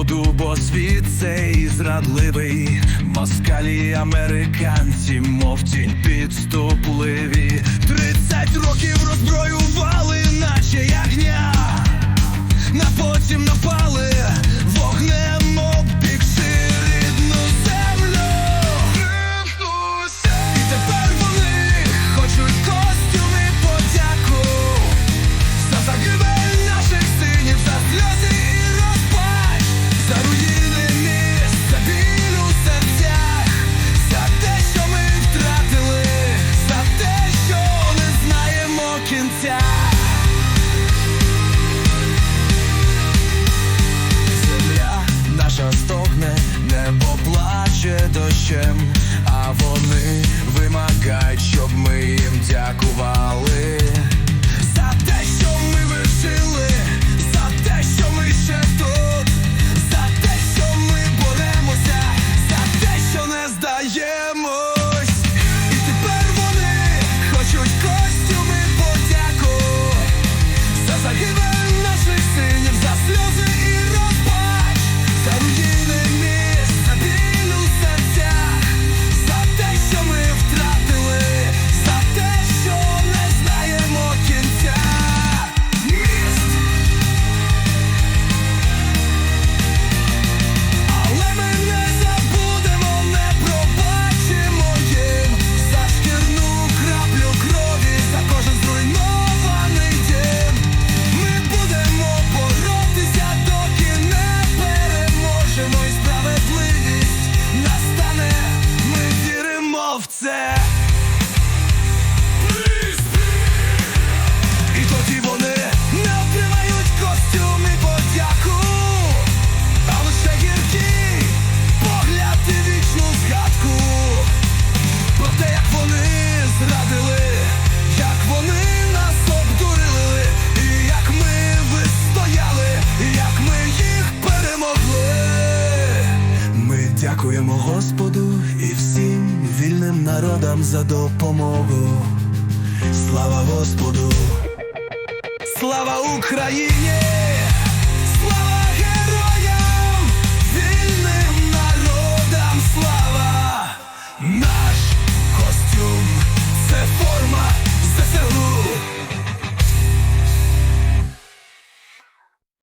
буду, бо світ цей зрадливий, москалі американці, мов тінь підступливі, тридцять років розброю. can die. можливість настане, ми віримо в це. Дякуємо Господу і всім вільним народам за допомогу. Слава Господу, слава Україні! Слава!